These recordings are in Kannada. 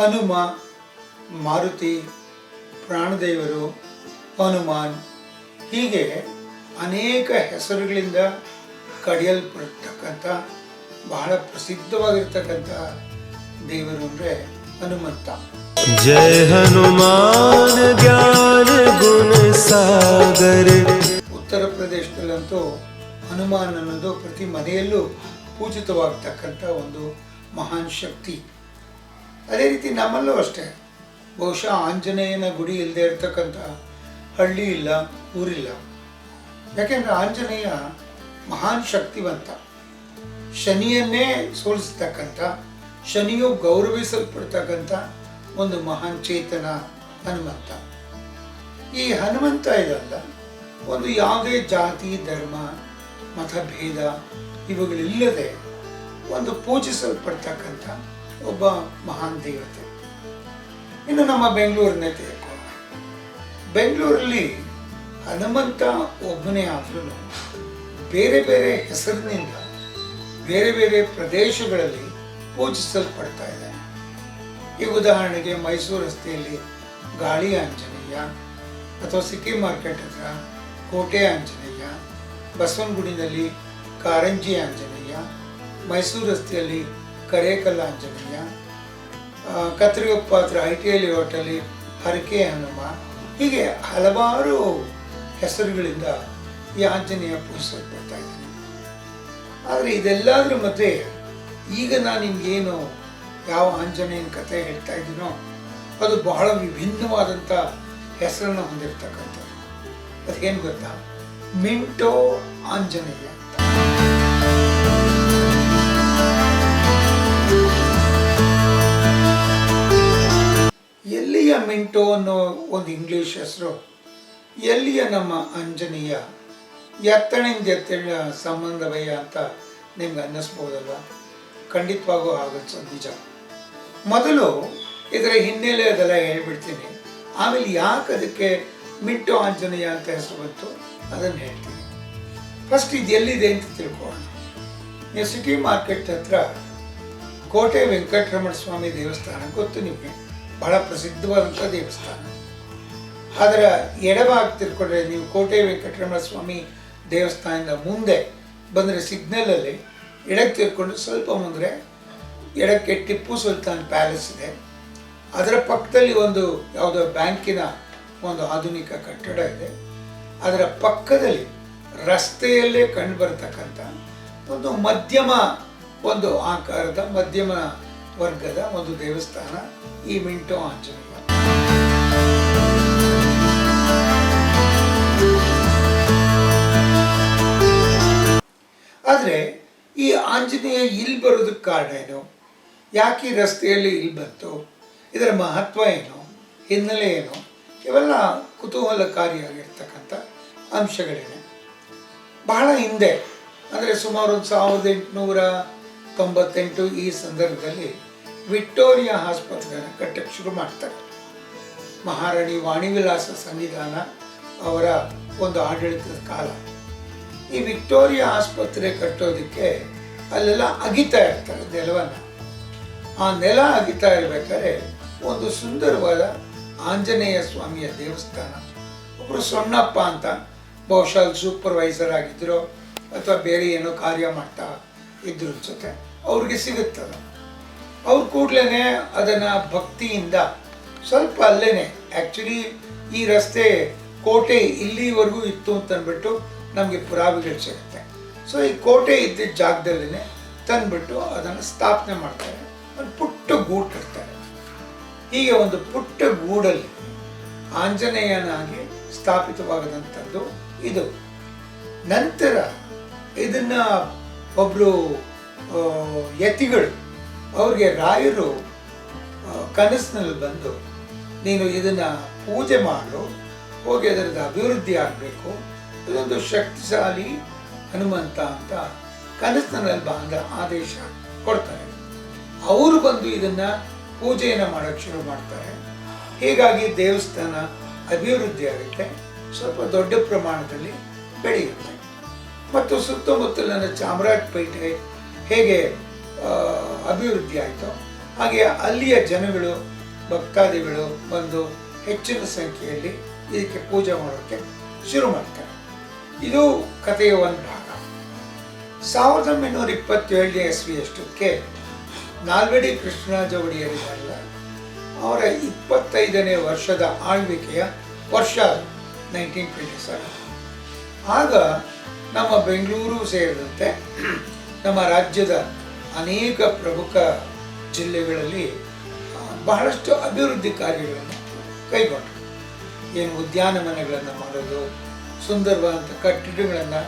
ಹನುಮ ಮಾರುತಿ ಪ್ರಾಣದೇವರು ಹನುಮಾನ್ ಹೀಗೆ ಅನೇಕ ಹೆಸರುಗಳಿಂದ ಕಡಿಯಲ್ಪಡ್ತಕ್ಕಂಥ ಬಹಳ ಪ್ರಸಿದ್ಧವಾಗಿರ್ತಕ್ಕಂಥ ದೇವರು ಅಂದರೆ ಹನುಮಂತ. ಜಯ ಹನುಮಾನ್ ಜ್ಞಾನ ಗುಣ ಸಾಗರ. ಉತ್ತರ ಪ್ರದೇಶದಲ್ಲಂತೂ ಹನುಮಾನ್ ಅನ್ನೋದು ಪ್ರತಿ ಮನೆಯಲ್ಲೂ ಪೂಜಿತವಾಗ್ತಕ್ಕಂಥ ಒಂದು ಮಹಾನ್ ಶಕ್ತಿ. ಅದೇ ರೀತಿ ನಮ್ಮಲ್ಲೂ ಅಷ್ಟೇ. ಬಹುಶಃ ಆಂಜನೇಯನ ಗುಡಿ ಇಲ್ಲದೆ ಇರ್ತಕ್ಕಂಥ ಹಳ್ಳಿ ಇಲ್ಲ, ಊರಿಲ್ಲ. ಯಾಕೆಂದ್ರೆ ಆಂಜನೇಯ ಮಹಾನ್ ಶಕ್ತಿವಂತ. ಶನಿಯನ್ನೇ ಸೋಲಿಸ್ತಕ್ಕಂಥ, ಶನಿಯು ಗೌರವಿಸಲ್ಪಡ್ತಕ್ಕಂಥ ಒಂದು ಮಹಾನ್ ಚೇತನ ಹನುಮಂತ. ಈ ಹನುಮಂತ ಇದಲ್ಲ, ಒಂದು ಯಾವುದೇ ಜಾತಿ, ಧರ್ಮ, ಮತಭೇದ ಇವುಗಳಿಲ್ಲದೆ ಒಂದು ಪೂಜಿಸಲ್ಪಡ್ತಕ್ಕಂಥ ಒಬ್ಬ ಮಹಾನ್ ದೇವತೆ. ಇನ್ನು ನಮ್ಮ ಬೆಂಗಳೂರನ್ನೇ ತೆಗೆದುಕೊಳ್ಳೋಣ ಬೆಂಗಳೂರಲ್ಲಿ ಹನುಮಂತ ಒಬ್ಬನೇ ಆದ್ರೂ ಬೇರೆ ಬೇರೆ ಹೆಸರಿನಿಂದ ಬೇರೆ ಬೇರೆ ಪ್ರದೇಶಗಳಲ್ಲಿ ಪೂಜಿಸಲ್ಪಡ್ತಾ ಇದ್ದಾನೆ. ಈ ಉದಾಹರಣೆಗೆ ಮೈಸೂರು ರಸ್ತೆಯಲ್ಲಿ ಗಾಳಿ ಆಂಜನೇಯ ಅಥವಾ ಸಿಕ್ಕಿ ಮಾರ್ಕೆಟ್ ಹತ್ರ ಕೋಟೆ ಆಂಜನೇಯ, ಬಸವನಗುಡಿನಲ್ಲಿ ಕಾರಂಜಿ ಆಂಜನೇಯ, ಮೈಸೂರು ರಸ್ತೆಯಲ್ಲಿ ಕರೇಕಲ್ ಆಂಜನೇಯ ಆ, ಕತ್ರಿಗೊಪ್ಪ ಹತ್ರ ಐ ಟಿ ಐ ಹೋಟೆಲಿ ಹರಕೆ ಹನುಮ. ಹೀಗೆ ಹಲವಾರು ಹೆಸರುಗಳಿಂದ ಈ ಆಂಜನೇಯ ಪೂಜಿಸಲ್ಪಡ್ತಾ ಇದ್ದಾನೆ. ಆದರೆ ಇದೆಲ್ಲದರ ಮಧ್ಯೆ ಈಗ ನಾನು ನಿಮಗೇನು ಯಾವ ಆಂಜನೇಯನ ಕಥೆ ಹೇಳ್ತಾ ಇದ್ದೀನೋ ಅದು ಬಹಳ ವಿಭಿನ್ನವಾದಂಥ ಹೆಸರನ್ನು ಹೊಂದಿರತಕ್ಕಂಥದ್ದು. ಅದೇನು ಗೊತ್ತಾ? ಮಿಂಟೋ ಆಂಜನೇಯ. ಎಲ್ಲಿಯ ಮಿಂಟೋ ಅನ್ನೋ ಒಂದು ಇಂಗ್ಲೀಷ್ ಹೆಸರು, ಎಲ್ಲಿಯ ನಮ್ಮ ಆಂಜನೇಯ, ಎತ್ತಣಿಂದ ಎತ್ತಣ ಸಂಬಂಧವಯ್ಯ ಅಂತ ನಿಮ್ಗೆ ಅನ್ನಿಸ್ಬೋದಲ್ವ? ಖಂಡಿತವಾಗೂ ಆಗುತ್ತೆ ನಿಜ ಮೊದಲು ಇದರ ಹಿನ್ನೆಲೆ ಅದೆಲ್ಲ ಹೇಳಿಬಿಡ್ತೀನಿ. ಆಮೇಲೆ ಯಾಕೆ ಅದಕ್ಕೆ ಮಿಂಟೋ ಆಂಜನೇಯ ಅಂತ ಹೆಸರು ಬಂತು ಅದನ್ನು ಹೇಳ್ತೀನಿ. ಫಸ್ಟ್ ಇದು ಎಲ್ಲಿದೆ ಅಂತ ತಿಳ್ಕೊಳ್ಳೋಣ. ನೀವು ಸಿಟಿ ಮಾರ್ಕೆಟ್ ಹತ್ರ ಕೋಟೆ ವೆಂಕಟರಮಣ ಸ್ವಾಮಿ ದೇವಸ್ಥಾನ ಗೊತ್ತು ನಿಮಗೆ? ಬಹಳ ಪ್ರಸಿದ್ಧವಾದಂಥ ದೇವಸ್ಥಾನ. ಅದರ ಎಡಭಾಗ ತಿಳ್ಕೊಂಡ್ರೆ ನೀವು ಕೋಟೆ ವೆಂಕಟರಮಣ ಸ್ವಾಮಿ ದೇವಸ್ಥಾನದ ಮುಂದೆ ಬಂದರೆ ಸಿಗ್ನಲಲ್ಲಿ, ಎಡಕ್ಕೆ ತಿಳ್ಕೊಂಡು ಸ್ವಲ್ಪ ಮುಂದೆ ಎಡಕ್ಕೆ ಟಿಪ್ಪು ಸುಲ್ತಾನ್ ಪ್ಯಾಲೇಸ್ ಇದೆ. ಅದರ ಪಕ್ಕದಲ್ಲಿ ಒಂದು ಯಾವುದೋ ಬ್ಯಾಂಕಿನ ಒಂದು ಆಧುನಿಕ ಕಟ್ಟಡ ಇದೆ. ಅದರ ಪಕ್ಕದಲ್ಲಿ ರಸ್ತೆಯಲ್ಲೇ ಕಂಡು ಬರತಕ್ಕಂಥ ಒಂದು ಮಧ್ಯಮ ಒಂದು ಆಕಾರದ ಮಧ್ಯಮ ವರ್ಗದ ಒಂದು ದೇವಸ್ಥಾನ ಈ ಮಿಂಟೋ ಆಂಜನೇಯ. ಆದರೆ ಈ ಆಂಜನೇಯ ಇಲ್ಲಿ ಬರೋದಕ್ಕೆ ಕಾರಣ ಏನು? ಯಾಕೆ ಈ ರಸ್ತೆಯಲ್ಲಿ ಇಲ್ಲಿ ಬಂತು? ಇದರ ಮಹತ್ವ ಏನು? ಹಿನ್ನೆಲೆ ಏನು? ಇವೆಲ್ಲ ಕುತೂಹಲಕಾರಿಯಾಗಿರ್ತಕ್ಕಂಥ ಅಂಶಗಳೇನೆ. ಬಹಳ ಹಿಂದೆ, ಅಂದರೆ ಸುಮಾರು ಒಂದು ಸಾವಿರದ ಎಂಟುನೂರ ತೊಂಬತ್ತೆಂಟು ಈ ಸಂದರ್ಭದಲ್ಲಿ ವಿಕ್ಟೋರಿಯಾ ಆಸ್ಪತ್ರೆಯನ್ನು ಕಟ್ಟಕ್ಕೆ ಶುರು ಮಾಡ್ತಾರೆ. ಮಹಾರಾಣಿ ವಾಣಿವಿಲಾಸ ಸನ್ನಿಧಾನ ಅವರ ಒಂದು ಆಡಳಿತದ ಕಾಲ. ಈ ವಿಕ್ಟೋರಿಯಾ ಆಸ್ಪತ್ರೆ ಕಟ್ಟೋದಕ್ಕೆ ಅಲ್ಲೆಲ್ಲ ಅಗಿತಾ ಇರ್ತಾರೆ ನೆಲವನ್ನು. ಆ ನೆಲ ಅಗಿತಾ ಇರಬೇಕಾದ್ರೆ ಒಂದು ಸುಂದರವಾದ ಆಂಜನೇಯ ಸ್ವಾಮಿಯ ದೇವಸ್ಥಾನ. ಒಬ್ಬರು ಸೊಣ್ಣಪ್ಪ ಅಂತ ಬಹುಶಃ ಸೂಪರ್ವೈಸರ್ ಆಗಿದ್ದರು ಅಥವಾ ಬೇರೆ ಏನೋ ಕಾರ್ಯ ಮಾಡ್ತಾ ಇದ್ರ ಜೊತೆ ಅವ್ರಿಗೆ ಸಿಗುತ್ತದ. ಅವ್ರು ಕೂಡ್ಲೇ ಅದನ್ನು ಭಕ್ತಿಯಿಂದ ಸ್ವಲ್ಪ ಅಲ್ಲೇ ಆ್ಯಕ್ಚುಲಿ ಈ ರಸ್ತೆ ಕೋಟೆ ಇಲ್ಲಿವರೆಗೂ ಇತ್ತು ಅಂತ ಅಂದ್ಬಿಟ್ಟು ನಮಗೆ ಪುರಾವೆಗಳು ಸಿಗುತ್ತೆ. ಸೊ ಈ ಕೋಟೆ ಇದ್ದಿದ್ದ ಜಾಗದಲ್ಲೇ ತಂದ್ಬಿಟ್ಟು ಅದನ್ನು ಸ್ಥಾಪನೆ ಮಾಡ್ತಾರೆ. ಒಂದು ಪುಟ್ಟ ಗೂಡು ಕಟ್ತಾರೆ. ಹೀಗೆ ಒಂದು ಪುಟ್ಟ ಗೂಡಲ್ಲಿ ಆಂಜನೇಯನಾಗಿ ಸ್ಥಾಪಿತವಾಗದಂಥದ್ದು ಇದು. ನಂತರ ಇದನ್ನ ಒಬ್ಬರು ಯತಿಗಳು ಅವ್ರಿಗೆ ರಾಯರು ಕನಸಿನಲ್ಲಿ ಬಂದು, ನೀನು ಇದನ್ನು ಪೂಜೆ ಮಾಡು, ಹೋಗಿ ಅದರದ್ದು ಅಭಿವೃದ್ಧಿ ಆಗಬೇಕು, ಇದೊಂದು ಶಕ್ತಿಶಾಲಿ ಹನುಮಂತ ಅಂತ ಕನಸಿನಲ್ಲಿ ಬಂದ ಆದೇಶ ಕೊಡ್ತಾರೆ. ಅವರು ಬಂದು ಇದನ್ನು ಪೂಜೆಯನ್ನು ಮಾಡೋಕ್ಕೆ ಶುರು ಮಾಡ್ತಾರೆ. ಹೀಗಾಗಿ ದೇವಸ್ಥಾನ ಅಭಿವೃದ್ಧಿ ಆಗುತ್ತೆ. ಸ್ವಲ್ಪ ದೊಡ್ಡ ಪ್ರಮಾಣದಲ್ಲಿ ಬೆಳೆಯುತ್ತೆ. ಮತ್ತು ಸುತ್ತಮುತ್ತಲಿನ ಚಾಮರಾಜಪೇಟೆ ಹೇಗೆ ಅಭಿವೃದ್ಧಿ ಆಯಿತು. ಹಾಗೆ ಅಲ್ಲಿಯ ಜನಗಳು, ಭಕ್ತಾದಿಗಳು ಬಂದು ಹೆಚ್ಚಿನ ಸಂಖ್ಯೆಯಲ್ಲಿ ಇದಕ್ಕೆ ಪೂಜೆ ಮಾಡೋಕ್ಕೆ ಶುರು ಮಾಡ್ತಾರೆ. ಇದು ಕಥೆಯ ಒಂದು ಭಾಗ. ಸಾವಿರದ ಒಂಬೈನೂರ ಇಪ್ಪತ್ತೇಳನೇ ಇಸ್ವಿಯಷ್ಟಕ್ಕೆ ನಾಲ್ವಡಿ ಕೃಷ್ಣರಾಜ ಒಡೆಯರಿಗಾರಲ್ಲ ಅವರ ಇಪ್ಪತ್ತೈದನೇ ವರ್ಷದ ಆಳ್ವಿಕೆಯ ವರ್ಷ ನೈನ್ಟೀನ್ ಟ್ವೆಂಟಿ ಸೆವೆನ್ ಆಗ ನಮ್ಮ ಬೆಂಗಳೂರು ಸೇರಿದಂತೆ ನಮ್ಮ ರಾಜ್ಯದ ಅನೇಕ ಪ್ರಮುಖ ಜಿಲ್ಲೆಗಳಲ್ಲಿ ಬಹಳಷ್ಟು ಅಭಿವೃದ್ಧಿ ಕಾರ್ಯಗಳನ್ನು ಕೈಗೊಂಡರು. ಏನು ಉದ್ಯಾನವನಗಳನ್ನು ಮಾಡೋದು, ಸುಂದರವಾದಂಥ ಕಟ್ಟಡಗಳನ್ನು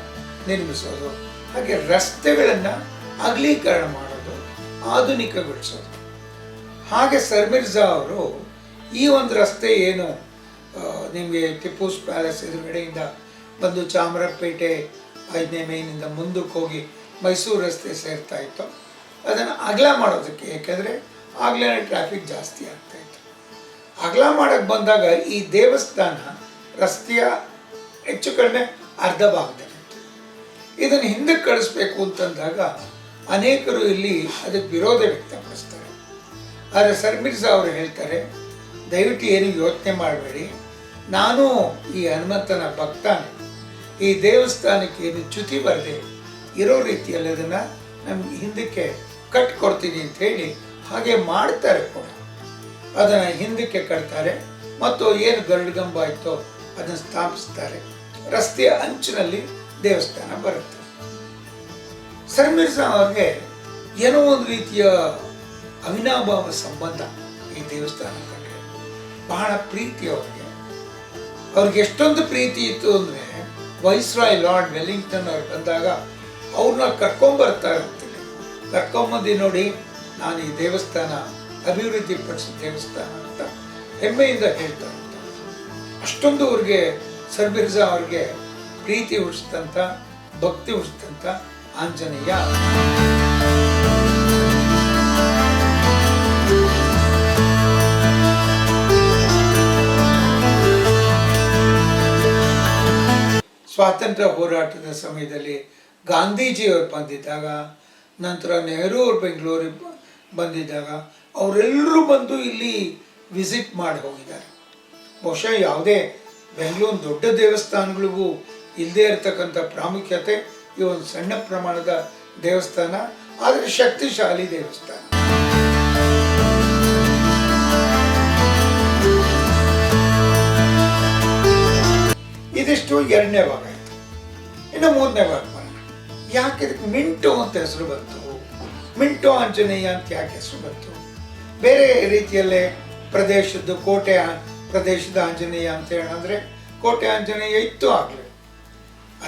ನಿರ್ಮಿಸೋದು, ಹಾಗೆ ರಸ್ತೆಗಳನ್ನು ಅಗಲೀಕರಣ ಮಾಡೋದು, ಆಧುನಿಕಗೊಳಿಸೋದು. ಹಾಗೆ ಸರ್ಮಿರ್ಜಾ ಅವರು ಈ ಒಂದು ರಸ್ತೆ ಏನು ನಿಮಗೆ ಟಿಪ್ಪೂಸ್ ಪ್ಯಾಲೇಸ್ ಎದುರುಗಡೆಯಿಂದ ಬಂದು ಚಾಮರಾಜಪೇಟೆ ಐದನೇ ಮೇನಿಂದ ಮುಂದಕ್ಕೆ ಹೋಗಿ ಮೈಸೂರು ರಸ್ತೆ ಸೇರ್ತಾ ಇತ್ತು. ಅಗಲ ಮಾಡೋದಕ್ಕೆ, ಯಾಕೆಂದರೆ ಆಗಲೇ ಟ್ರಾಫಿಕ್ ಜಾಸ್ತಿ ಆಗ್ತಾ ಇತ್ತು. ಅಗಲ ಮಾಡೋಕ್ಕೆ ಬಂದಾಗ ಈ ದೇವಸ್ಥಾನ ರಸ್ತೆಯ ಹೆಚ್ಚು ಕಡಿಮೆ ಅರ್ಧ ಭಾಗದಲ್ಲಿ ಇದನ್ನು ಹಿಂದಕ್ಕೆ ಕಳಿಸ್ಬೇಕು ಅಂತಂದಾಗ ಅನೇಕರು ಇಲ್ಲಿ ಅದಕ್ಕೆ ವಿರೋಧ ವ್ಯಕ್ತಪಡಿಸ್ತಾರೆ. ಆದರೆ ಸರ್ ಮಿರ್ಜಾ ಅವರು ಹೇಳ್ತಾರೆ, ದಯವಿಟ್ಟು ಏನು ಯೋಚನೆ ಮಾಡಬೇಡಿ. ನಾನು ಈ ಹನುಮಂತನ ಭಕ್ತಾನೆ. ಈ ದೇವಸ್ಥಾನಕ್ಕೆ ಏನು ಚ್ಯುತಿ ಬರದೆ ಇರೋ ರೀತಿಯಲ್ಲಿ ಅದನ್ನು ನಮ್ಗೆ ಹಿಂದಕ್ಕೆ ಕಟ್ಕೊಡ್ತೀನಿ ಅಂತ ಹೇಳಿ ಹಾಗೆ ಮಾಡ್ತಾರೆ ಕೂಡ. ಅದನ್ನು ಹಿಂದಕ್ಕೆ ಕಟ್ತಾರೆ ಮತ್ತು ಏನು ಗರುಡಗಂಬ ಆಯಿತೋ ಅದನ್ನು ಸ್ಥಾಪಿಸ್ತಾರೆ. ರಸ್ತೆಯ ಅಂಚಿನಲ್ಲಿ ದೇವಸ್ಥಾನ ಬರುತ್ತೆ. ಸರ್ಮಿರ್ಸಾ ಅವ್ರಿಗೆ ಏನೋ ಒಂದು ರೀತಿಯ ಅವಿನಾಭಾವ ಸಂಬಂಧ ಈ ದೇವಸ್ಥಾನ ಕಂಡ್ರೆ ಬಹಳ ಪ್ರೀತಿ ಅವ್ರಿಗೆ. ಅವ್ರಿಗೆ ಎಷ್ಟೊಂದು ಪ್ರೀತಿ ಇತ್ತು ಅಂದರೆ ವೈಸ್ರಾಯ್ ಲಾರ್ಡ್ ವೆಲ್ಲಿಂಗ್ಟನ್ ಅವ್ರು ಬಂದಾಗ ಅವ್ರನ್ನ ಕರ್ಕೊಂಬರ್ತಾರೆ ಕರ್ಕೊಂಬಂದು ನೋಡಿ, ನಾನು ಈ ದೇವಸ್ಥಾನ ಅಭಿವೃದ್ಧಿ ಪಡಿಸಿದ ದೇವಸ್ಥಾನ ಅಂತ ಹೆಮ್ಮೆಯಿಂದ ಹೇಳ್ತಾ ಅಷ್ಟೊಂದು ಅವ್ರಿಗೆ ಸರ್ಬಿರ್ಜಾ ಅವ್ರಿಗೆ ಪ್ರೀತಿ ಉಳಿಸಿದಂಥ, ಭಕ್ತಿ ಉಳಿಸಿದಂಥ ಆಂಜನೇಯ. ಸ್ವಾತಂತ್ರ್ಯ ಹೋರಾಟದ ಸಮಯದಲ್ಲಿ ಗಾಂಧೀಜಿಯವರು ಬಂದಿದ್ದಾಗ ನಂತರ ನೆಹರು ಅವರು ಬೆಂಗಳೂರಿಗೆ ಬಂದಿದ್ದಾಗ ಅವರೆಲ್ಲರೂ ಬಂದು ಇಲ್ಲಿ ವಿಸಿಟ್ ಮಾಡಿ ಹೋಗಿದ್ದಾರೆ. ಬಹುಶಃ ಯಾವುದೇ ಬೆಂಗಳೂರು ದೊಡ್ಡ ದೇವಸ್ಥಾನಗಳಿಗೂ ಇಲ್ಲದೇ ಇರತಕ್ಕಂಥ ಪ್ರಾಮುಖ್ಯತೆ ಈ ಒಂದು ಸಣ್ಣ ಪ್ರಮಾಣದ ದೇವಸ್ಥಾನ, ಆದರೆ ಶಕ್ತಿಶಾಲಿ ದೇವಸ್ಥಾನ. ಇದಿಷ್ಟು ಎರಡನೇ ಭಾಗ. ಇನ್ನು ಮೂರನೇ ಭಾಗ. ಯಾಕೆ ಇದಕ್ಕೆ ಮಿಂಟೋ ಅಂತ ಹೆಸರು ಬಂತು? ಮಿಂಟೋ ಆಂಜನೇಯ ಅಂತ ಯಾಕೆ ಹೆಸರು ಬಂತು? ಬೇರೆ ರೀತಿಯಲ್ಲೇ ಪ್ರದೇಶದ್ದು ಕೋಟೆ ಪ್ರದೇಶದ ಆಂಜನೇಯ ಅಂತ ಹೇಳಂದ್ರೆ ಕೋಟೆ ಆಂಜನೇಯ ಇತ್ತು ಆಗಲಿ.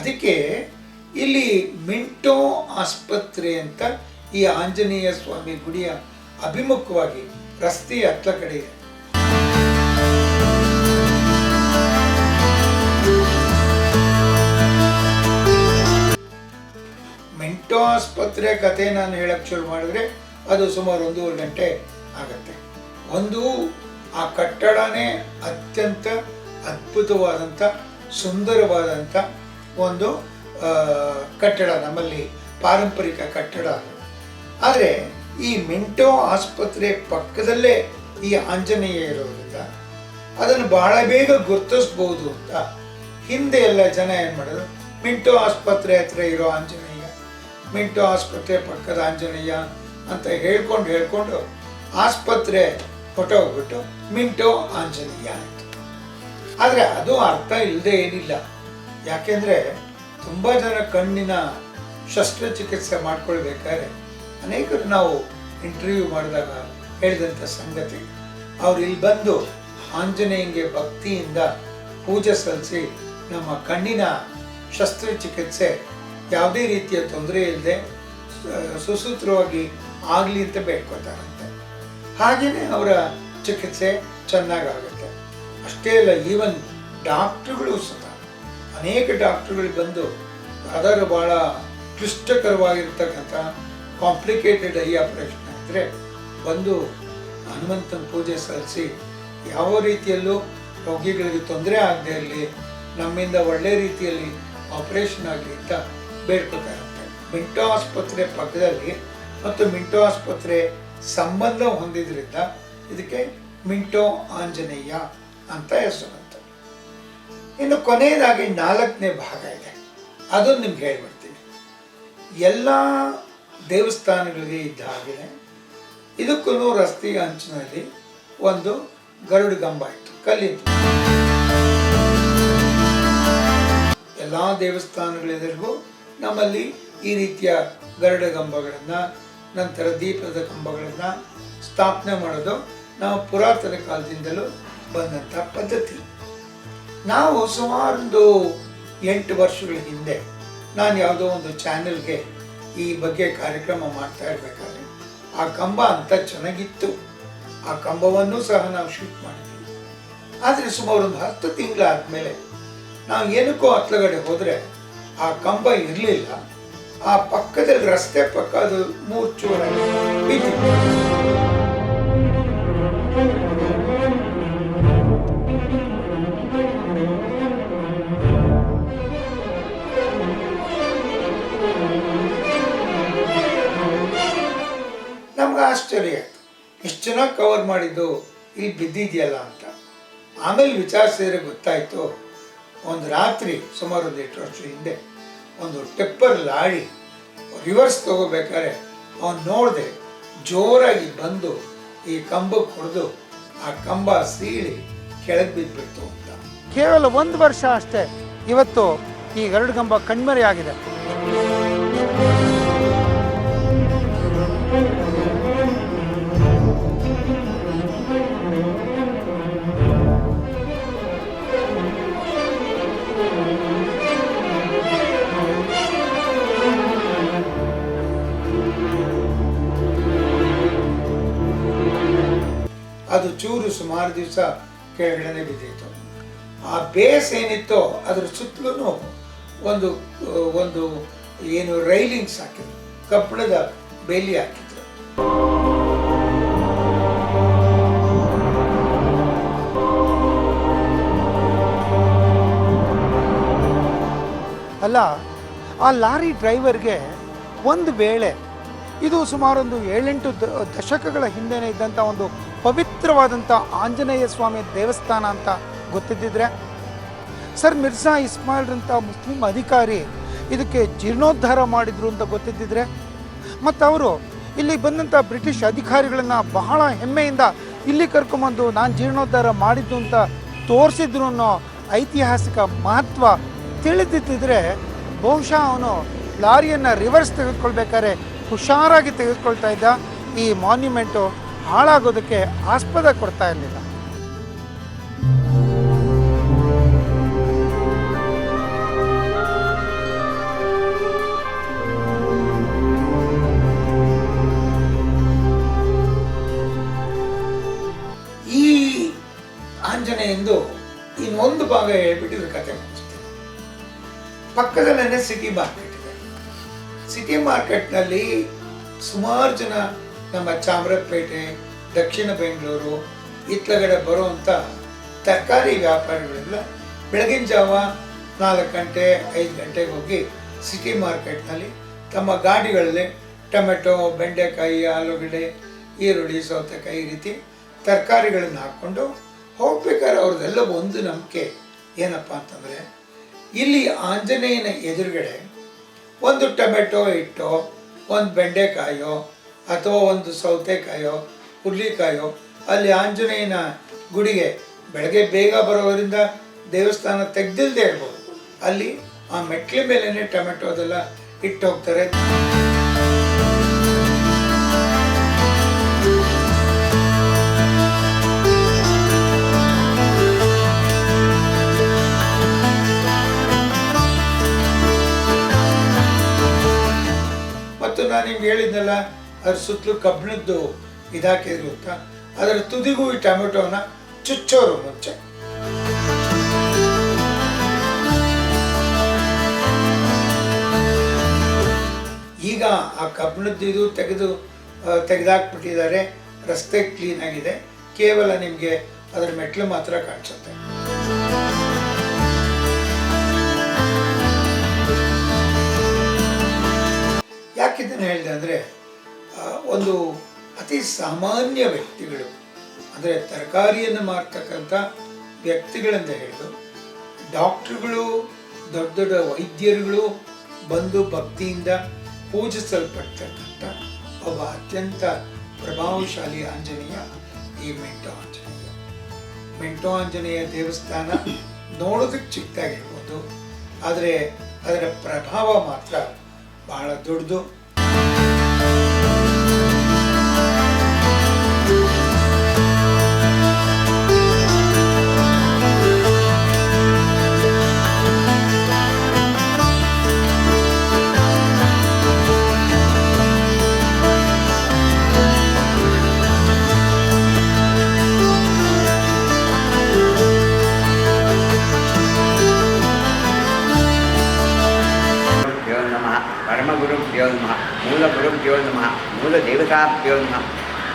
ಅದಕ್ಕೆ ಇಲ್ಲಿ ಮಿಂಟೋ ಆಸ್ಪತ್ರೆ ಅಂತ ಈ ಆಂಜನೇಯ ಸ್ವಾಮಿ ಗುಡಿಯ ಅಭಿಮುಖವಾಗಿ ರಸ್ತೆಯ ಹತ್ತ ಕಡೆ ಇದೆ. ಆಸ್ಪತ್ರೆ ಕತೆ ನಾನು ಹೇಳಕ್ ಶುರು ಮಾಡಿದ್ರೆ ಅದು ಸುಮಾರು ಒಂದೂವರೆ ಗಂಟೆ ಆಗತ್ತೆ. ಒಂದು, ಆ ಕಟ್ಟಡನೇ ಅತ್ಯಂತ ಅದ್ಭುತವಾದಂಥ, ಸುಂದರವಾದಂಥ ಒಂದು ಕಟ್ಟಡ, ನಮ್ಮಲ್ಲಿ ಪಾರಂಪರಿಕ ಕಟ್ಟಡ ಆದರೆ ಈ ಮಿಂಟೋ ಆಸ್ಪತ್ರೆ ಪಕ್ಕದಲ್ಲೇ ಈ ಆಂಜನೇಯ ಇರೋದ್ರಿಂದ ಅದನ್ನು ಬಹಳ ಬೇಗ ಗುರ್ತಿಸ್ಬೋದು ಅಂತ ಹಿಂದೆ ಎಲ್ಲ ಜನ ಏನು ಮಾಡೋದು ಮಿಂಟೋ ಆಸ್ಪತ್ರೆ ಹತ್ರ ಇರೋ ಆಂಜನೇಯ ಮಿಂಟೋ ಆಸ್ಪತ್ರೆ ಪಕ್ಕದ ಆಂಜನೇಯ ಅಂತ ಹೇಳ್ಕೊಂಡು ಹೇಳ್ಕೊಂಡು ಆಸ್ಪತ್ರೆ ಹೊಟ್ಟೋಗ್ಬಿಟ್ಟು ಮಿಂಟೋ ಆಂಜನೇಯ ಆಯಿತು. ಆದರೆ ಅದು ಅರ್ಥ ಇಲ್ಲದೆ ಏನಿಲ್ಲ. ಯಾಕೆಂದರೆ ತುಂಬ ಜನ ಕಣ್ಣಿನ ಶಸ್ತ್ರಚಿಕಿತ್ಸೆ ಮಾಡ್ಕೊಳ್ಬೇಕಾದ್ರೆ ಅನೇಕರು ನಾವು ಇಂಟರ್ವ್ಯೂ ಮಾಡಿದಾಗ ಹೇಳಿದಂಥ ಸಂಗತಿ, ಅವ್ರು ಇಲ್ಲಿ ಬಂದು ಆಂಜನೇಯಂಗೆ ಭಕ್ತಿಯಿಂದ ಪೂಜೆ ಸಲ್ಲಿಸಿ ನಮ್ಮ ಕಣ್ಣಿನ ಶಸ್ತ್ರಚಿಕಿತ್ಸೆ ಯಾವುದೇ ರೀತಿಯ ತೊಂದರೆ ಇಲ್ಲದೆ ಸುಸೂತ್ರವಾಗಿ ಆಗಲಿ ಅಂತ ಬೇಡ್ಕೊತಾರಂತೆ. ಹಾಗೆಯೇ ಅವರ ಚಿಕಿತ್ಸೆ ಚೆನ್ನಾಗಾಗುತ್ತೆ. ಅಷ್ಟೇ ಅಲ್ಲ, ಈವನ್ ಡಾಕ್ಟ್ರುಗಳು ಸಹ, ಅನೇಕ ಡಾಕ್ಟ್ರುಗಳು ಬಂದು ಅದರ ಭಾಳ ಕ್ಲಿಷ್ಟಕರವಾಗಿರ್ತಕ್ಕಂಥ ಕಾಂಪ್ಲಿಕೇಟೆಡ್ ಐ ಆಪರೇಷನ್ ಆದರೆ ಬಂದು ಹನುಮಂತನ ಪೂಜೆ ಸಲ್ಲಿಸಿ ಯಾವ ರೀತಿಯಲ್ಲೂ ರೋಗಿಗಳಿಗೆ ತೊಂದರೆ ಆಗದೆ ಇರಲಿ, ನಮ್ಮಿಂದ ಒಳ್ಳೆ ರೀತಿಯಲ್ಲಿ ಆಪರೇಷನ್ ಆಗಲಿ ಅಂತ ಬೇಡ್ಕೊತಾ ಇರುತ್ತೆ ಮಿಂಟೋ ಆಸ್ಪತ್ರೆ ಪಕ್ಕದಲ್ಲಿ ಮತ್ತು ಮಿಂಟೋ ಆಸ್ಪತ್ರೆ ಸಂಬಂಧ ಹೊಂದಿದ್ರಿಂದ ಇದಕ್ಕೆ ಮಿಂಟೋ ಆಂಜನೇಯ ಅಂತ ಹೆಸರು ಅಂತ ಇನ್ನು ಕೊನೆಯದಾಗಿ ನಾಲ್ಕನೇ ಭಾಗ ಇದೆ. ಅದನ್ನು ನಿಮ್ಗೆ ಹೇಳ್ಬಿಡ್ತೀನಿ. ಎಲ್ಲ ದೇವಸ್ಥಾನಗಳಿಗೆ ಇದ್ದ ಹಾಗೆಯೇ ಇದಕ್ಕೂ ರಸ್ತೆ ಅಂಚಿನಲ್ಲಿ ಒಂದು ಗರುಡು ಗಂಬ ಇತ್ತು, ಕಲ್ಲಿದ್ದು. ಎಲ್ಲ ದೇವಸ್ಥಾನಗಳೆದುರಿಗೂ ನಮ್ಮಲ್ಲಿ ಈ ರೀತಿಯ ಗರಡ ಕಂಬಗಳನ್ನು, ನಂತರ ದೀಪದ ಕಂಬಗಳನ್ನು ಸ್ಥಾಪನೆ ಮಾಡೋದು ನಾವು ಪುರಾತನ ಕಾಲದಿಂದಲೂ ಬಂದಂಥ ಪದ್ಧತಿ. ನಾವು ಸುಮಾರೊಂದು ಎಂಟು ವರ್ಷಗಳ ಹಿಂದೆ ನಾನು ಯಾವುದೋ ಒಂದು ಚಾನೆಲ್ಗೆ ಈ ಬಗ್ಗೆ ಕಾರ್ಯಕ್ರಮ ಮಾಡ್ತಾ ಇರಬೇಕಾದ್ರೆ, ಆ ಕಂಬ ಅಂತ ಚೆನ್ನಾಗಿತ್ತು. ಆ ಕಂಬವನ್ನು ಸಹ ನಾವು ಶೂಟ್ ಮಾಡಿದ್ವಿ. ಆದರೆ ಸುಮಾರು ಒಂದು ಹತ್ತು ತಿಂಗಳಾದ್ಮೇಲೆ ನಾವು ಏನಕ್ಕೋ ಹತ್ತಲಗಡೆ ಹೋದರೆ ಆ ಕಂಬ ಇರಲಿಲ್ಲ, ಆ ಪಕ್ಕದಲ್ಲಿ ರಸ್ತೆ ಪಕ್ಕ ಅದು ಮೂರು ಆಶ್ಚರ್ಯ ಆಯ್ತು. ಇಷ್ಟು ಚೆನ್ನಾಗಿ ಕವರ್ ಮಾಡಿದ್ದು, ಇಲ್ಲಿ ಬಿದ್ದಿದೆಯಲ್ಲ ಅಂತ. ಆಮೇಲೆ ವಿಚಾರಿಸಿದ್ರೆ ಗೊತ್ತಾಯ್ತು ಒಂದು ರಾತ್ರಿ ಸುಮಾರು ಒಂದು ಎಂಟು ವರ್ಷ ಹಿಂದೆ ಒಂದು ಟೆಪ್ಪರ್ ಲಾರಿ ರಿವರ್ಸ್ ತಗೋಬೇಕಾದ್ರೆ ಅವನು ನೋಡಿದೆ ಜೋರಾಗಿ ಬಂದು ಈ ಕಂಬಕ್ಕೆ ಹೊಡೆದು ಆ ಕಂಬ ಸೀಳಿ ಕೆಳಗೆ ಬಿದ್ದುಬಿಡ್ತು ಅಂತ. ಕೇವಲ ಒಂದು ವರ್ಷ ಅಷ್ಟೇ. ಇವತ್ತು ಈ ಎರಡು ಕಂಬ ಕಣ್ಮರೆಯಾಗಿದೆ. ಸುಮಾರು ದಿವಸ ಕೆಳಗಡೆ ಬಿದ್ದಿತ್ತು. ಆ ಬೇಸ್ ಏನಿತ್ತೋ ಅದ್ರ ಸುತ್ತಲೂ ಒಂದು ಒಂದು ಏನು ರೈಲಿಂಗ್ಸ್ ಹಾಕಿದ್ರು ಕಬ್ಬಿಣದ ಬೇಲಿ ಹಾಕಿದ್ರು. ಅಲ್ಲ, ಆ ಲಾರಿ ಡ್ರೈವರ್ಗೆ ಒಂದು ವೇಳೆ, ಇದು ಸುಮಾರೊಂದು ಏಳೆಂಟು ದಶಕಗಳ ಹಿಂದೆನೇ ಇದ್ದಂಥ ಒಂದು ಪವಿತ್ರವಾದಂಥ ಆಂಜನೇಯ ಸ್ವಾಮಿ ದೇವಸ್ಥಾನ ಅಂತ ಗೊತ್ತಿದ್ದಿದ್ರೆ ಸರ್ ಮಿರ್ಜಾ ಇಸ್ಮಾಯಿಲ್ರಂಥ ಮುಸ್ಲಿಂ ಅಧಿಕಾರಿ ಇದಕ್ಕೆ ಜೀರ್ಣೋದ್ಧಾರ ಮಾಡಿದ್ರು ಅಂತ ಗೊತ್ತಿದ್ದಿದ್ರೆ ಮತ್ತು ಅವರು ಇಲ್ಲಿ ಬಂದಂಥ ಬ್ರಿಟಿಷ್ ಅಧಿಕಾರಿಗಳನ್ನ ಬಹಳ ಹೆಮ್ಮೆಯಿಂದ ಇಲ್ಲಿ ಕರ್ಕೊಂಬಂದು ನಾನು ಜೀರ್ಣೋದ್ಧಾರ ಮಾಡಿದ್ದು ಅಂತ ತೋರಿಸಿದ್ರು ಅನ್ನೋ ಐತಿಹಾಸಿಕ ಮಹತ್ವ ತಿಳಿದಿದ್ದಿದ್ರೆ ಬಹುಶಃ ಅವನು ಲಾರಿಯನ್ನು ರಿವರ್ಸ್ ತೆಗೆದುಕೊಳ್ಬೇಕಾದ್ರೆ ಹುಷಾರಾಗಿ ತೆಗೆದುಕೊಳ್ತಾ ಇದ್ದ ಈ ಮಾನ್ಯುಮೆಂಟು ಹಾಳಾಗೋದಕ್ಕೆ ಆಸ್ಪದ ಕೊಡ್ತಾ ಇರಲಿಲ್ಲ. ಈ ಆಂಜನೇಯಂದು ಇನ್ನೊಂದು ಭಾಗ ಹೇಳ್ಬಿಟ್ಟಿದ್ರೆ ಕತೆ ಪಕ್ಕದಲ್ಲೇ ಸಿಟಿ ಮಾರ್ಕೆಟ್ ಇದೆ. ಸಿಟಿ ಮಾರ್ಕೆಟ್ನಲ್ಲಿ ಸುಮಾರು ಜನ ನಮ್ಮ ಚಾಮರಾಜಪೇಟೆ ದಕ್ಷಿಣ ಬೆಂಗಳೂರು ಇತ್ತಲಗಡೆ ಬರುವಂಥ ತರಕಾರಿ ವ್ಯಾಪಾರಿಗಳೆಲ್ಲ ಬೆಳಗಿನ ಜಾವ ನಾಲ್ಕು ಗಂಟೆ, ಐದು ಗಂಟೆಗೆ ಹೋಗಿ ಸಿಟಿ ಮಾರ್ಕೆಟ್ನಲ್ಲಿ ತಮ್ಮ ಗಾಡಿಗಳಲ್ಲಿ ಟೊಮೆಟೊ, ಬೆಂಡೆಕಾಯಿ, ಆಲೂಗಡ್ಡೆ, ಈರುಳ್ಳಿ, ಸೌತೆಕಾಯಿ ಈ ರೀತಿ ತರಕಾರಿಗಳನ್ನು ಹಾಕ್ಕೊಂಡು ಹೋಗ್ಬೇಕಾದ್ರೆ ಅವ್ರದ್ದೆಲ್ಲ ಒಂದು ನಂಬಿಕೆ ಏನಪ್ಪ ಅಂತಂದರೆ ಇಲ್ಲಿ ಆಂಜನೇಯನ ಎದುರುಗಡೆ ಒಂದು ಟೊಮೆಟೊ ಇಟ್ಟೋ ಒಂದು ಬೆಂಡೆಕಾಯೋ ಅಥವಾ ಒಂದು ಸೌತೆಕಾಯೋ ಹುರ್ಲಿಕಾಯೋ ಅಲ್ಲಿ ಆಂಜನೇಯನ ಗುಡಿಗೆ ಬೆಳಗ್ಗೆ ಬೇಗ ಬರೋವರಿಂದ ದೇವಸ್ಥಾನ ತೆಗ್ದಿಲ್ದೇ ಇರ್ಬೋದು. ಅಲ್ಲಿ ಆ ಮೆಟ್ಲ ಮೇಲೇನೆ ಟೊಮೆಟೊ ಅದೆಲ್ಲ ಇಟ್ಟು ಹೋಗ್ತಾರೆ ಮತ್ತು ನಾನು ನಿಮ್ಗೆ ಹೇಳಿದ್ನಲ್ಲ ಅದ್ರ ಸುತ್ತಲೂ ಕಬ್ಬಿಣದ್ದು ಇದಾಕಿದ್ರು ಅಂತ ಅದರ ತುದಿಗೂ ಈ ಟೊಮೆಟೊನ ಚುಚ್ಚೋರು ಮುಂಚೆ. ಈಗ ಆ ಕಬ್ಬಿಣದ್ದು ಇದು ತೆಗೆದು ತೆಗೆದಾಕ್ಬಿಟ್ಟಿದ್ದಾರೆ. ರಸ್ತೆ ಕ್ಲೀನ್ ಆಗಿದೆ. ಕೇವಲ ನಿಮಗೆ ಅದರ ಮೆಟ್ಲು ಮಾತ್ರ ಕಾಣಿಸುತ್ತೆ. ಯಾಕಿದ್ದನ್ನು ಹೇಳಿದೆ ಅಂದರೆ ಒಂದು ಅತಿ ಸಾಮಾನ್ಯ ವ್ಯಕ್ತಿಗಳು, ಅಂದರೆ ತರಕಾರಿಯನ್ನು ಮಾರ್ತಕ್ಕಂಥ ವ್ಯಕ್ತಿಗಳಂತ ಹೇಳಿದ್ರು ಡಾಕ್ಟ್ರುಗಳು, ದೊಡ್ಡ ದೊಡ್ಡ ವೈದ್ಯರುಗಳು ಬಂದು ಭಕ್ತಿಯಿಂದ ಪೂಜಿಸಲ್ಪಡ್ತಕ್ಕಂಥ ಒಬ್ಬ ಅತ್ಯಂತ ಪ್ರಭಾವಶಾಲಿ ಆಂಜನೇಯ ಈ ಮೆಂಟೋ ಆಂಜನೇಯ. ಮೆಂಟೋ ಆಂಜನೇಯ ದೇವಸ್ಥಾನ ನೋಡೋದಕ್ಕೆ ಚಿಕ್ಕದಾಗಿರ್ಬೋದು, ಆದರೆ ಅದರ ಪ್ರಭಾವ ಮಾತ್ರ ಬಹಳ ದೊಡ್ಡದು. ಪರಮಗುರುಭ್ಯೋ ಮೂಲ ಗುರುಭ್ಯೋ ನಮಃ. ಮೂಲದೇವತಾಭ್ಯೋ ನಮಃ.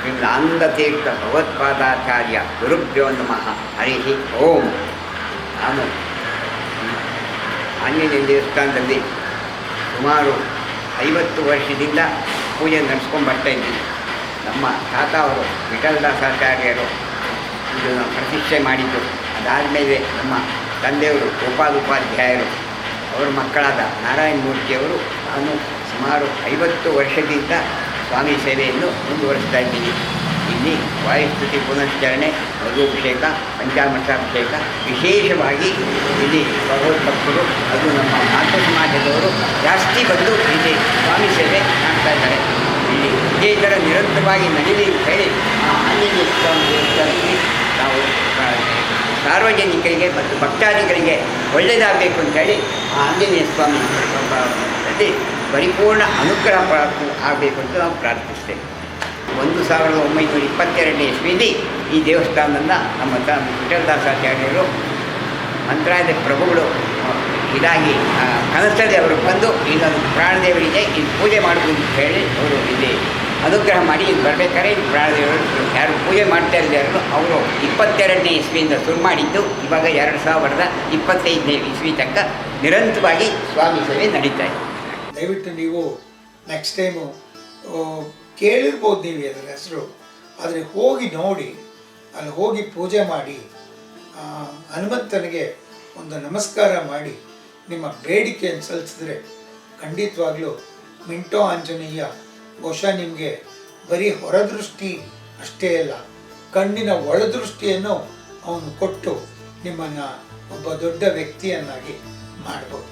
ಶ್ರೀಮದಾನಂದತೀರ್ಥ ಭಗವತ್ಪಾದಾಚಾರ್ಯ ಗುರುಭ್ಯೋ ನಮಃ. ಹರಿ ಓಂ. ನಾನು ಆಂಜನೇಯ ದೇವಸ್ಥಾನದಲ್ಲಿ ಸುಮಾರು ಐವತ್ತು ವರ್ಷದಿಂದ ಪೂಜೆ ನಡೆಸ್ಕೊಂಡು ಬರ್ತಾ ಇದ್ದೀನಿ. ನಮ್ಮ ತಾತ ಅವರು ವಿಠಲದಾಸಾಚಾರ್ಯರು ಇದನ್ನು ಪ್ರತಿಷ್ಠೆ ಮಾಡಿದ್ದು. ಅದಾದಮೇಲೆ ನಮ್ಮ ತಂದೆಯವರು ಗೋಪಾಲ್ ಉಪಾಧ್ಯಾಯರು ಅವರ ಮಕ್ಕಳಾದ ನಾರಾಯಣ ಮೂರ್ತಿಯವರು ನಾನು ಸುಮಾರು ಐವತ್ತು ವರ್ಷದಿಂದ ಸ್ವಾಮಿ ಸೇವೆಯನ್ನು ಮುಂದುವರಿಸ್ತಾ ಇದ್ದೀನಿ ಇಲ್ಲಿ ವಾಯುಸ್ತುತಿ ಪುನಶ್ಚರಣೆ ಮಧುಭಿಷೇಕ ಪಂಚಾಮೃತಾಭಿಷೇಕ ವಿಶೇಷವಾಗಿ ಇಲ್ಲಿ ಭಗವದ್ಭಕ್ತರು ಅದು ನಮ್ಮ ಮಾತೃ ಸಮಾಜದವರು ಜಾಸ್ತಿ ಬಂದು ಇಲ್ಲಿ ಸ್ವಾಮಿ ಸೇವೆ ಮಾಡ್ತಾ ಇದ್ದಾರೆ. ಇಲ್ಲಿ ಇದೇ ಥರ ನಿರಂತರವಾಗಿ ನಡೀಲಿ ಅಂತ ಹೇಳಿ ಆಂಜನೇಯ ಸ್ವಾಮಿ ದೇವಸ್ಥಾನದಲ್ಲಿ ನಾವು ಸಾರ್ವಜನಿಕರಿಗೆ ಮತ್ತು ಭಕ್ತಾದಿಗಳಿಗೆ ಒಳ್ಳೆಯದಾಗಬೇಕು ಅಂತೇಳಿ ಆ ಆಂಜನೇಯ ಸ್ವಾಮಿ ಪರಿಪೂರ್ಣ ಅನುಗ್ರಹ ಪ್ರಾಪ್ತಿ ಆಗಬೇಕು ಅಂತ ನಾವು ಪ್ರಾರ್ಥಿಸ್ತೇವೆ. ಒಂದು ಸಾವಿರದ ಒಂಬೈನೂರ ಇಪ್ಪತ್ತೆರಡನೇ ಇಸ್ವಿಯಲ್ಲಿ ಈ ದೇವಸ್ಥಾನದ ನಮ್ಮ ತ, ವಿಠಲದಾಸಾಚಾರ್ಯರು ಮಂತ್ರಾಲಯದ ಪ್ರಭುಗಳು ಇದಾಗಿ ಕನಸಲ್ಲಿ ಅವರು ಬಂದು ಇಲ್ಲೊಂದು ಪ್ರಾಣದೇವರಿಗೆ ಇಲ್ಲಿ ಪೂಜೆ ಮಾಡಬೇಕು ಅಂತ ಹೇಳಿ ಅವರು ಇಲ್ಲಿ ಅನುಗ್ರಹ ಮಾಡಿ ಇಲ್ಲಿ ಬರಬೇಕಾದ್ರೆ ಇಲ್ಲಿ ಪ್ರಾಣದೇವರು ಯಾರು ಪೂಜೆ ಮಾಡ್ತಾ ಇದ್ದಾರೋ ಅವರು ಇಪ್ಪತ್ತೆರಡನೇ ಇಸ್ವಿಯಿಂದ ಶುರು ಮಾಡಿದ್ದು ಇವಾಗ ಎರಡು ಸಾವಿರದ ಇಪ್ಪತ್ತೈದನೇ ಇಸ್ವಿ ತನಕ ನಿರಂತರವಾಗಿ ಸ್ವಾಮಿ ಸೇವೆ ನಡೀತಾ ಇದೆ. ದಯವಿಟ್ಟು ನೀವು ನೆಕ್ಸ್ಟ್ ಟೈಮು ಕೇಳಿರ್ಬೋದು ನೀವು ಅದರ ಹೆಸರು. ಆದರೆ ಹೋಗಿ ನೋಡಿ, ಅಲ್ಲಿ ಹೋಗಿ ಪೂಜೆ ಮಾಡಿ ಹನುಮಂತನಿಗೆ ಒಂದು ನಮಸ್ಕಾರ ಮಾಡಿ, ನಿಮ್ಮ ಬೇಡಿಕೆಯನ್ನು ಸಲ್ಲಿಸಿದ್ರೆ ಖಂಡಿತವಾಗ್ಲೂ ಮಿಂಟೋ ಆಂಜನೇಯ ಬಹುಶಃ ನಿಮಗೆ ಬರೀ ಹೊರದೃಷ್ಟಿ ಅಷ್ಟೇ ಅಲ್ಲ, ಕಣ್ಣಿನ ಒಳದೃಷ್ಟಿಯನ್ನು ಅವನು ಕೊಟ್ಟು ನಿಮ್ಮನ್ನು ಒಬ್ಬ ದೊಡ್ಡ ವ್ಯಕ್ತಿಯನ್ನಾಗಿ ಮಾಡ್ಬೋದು.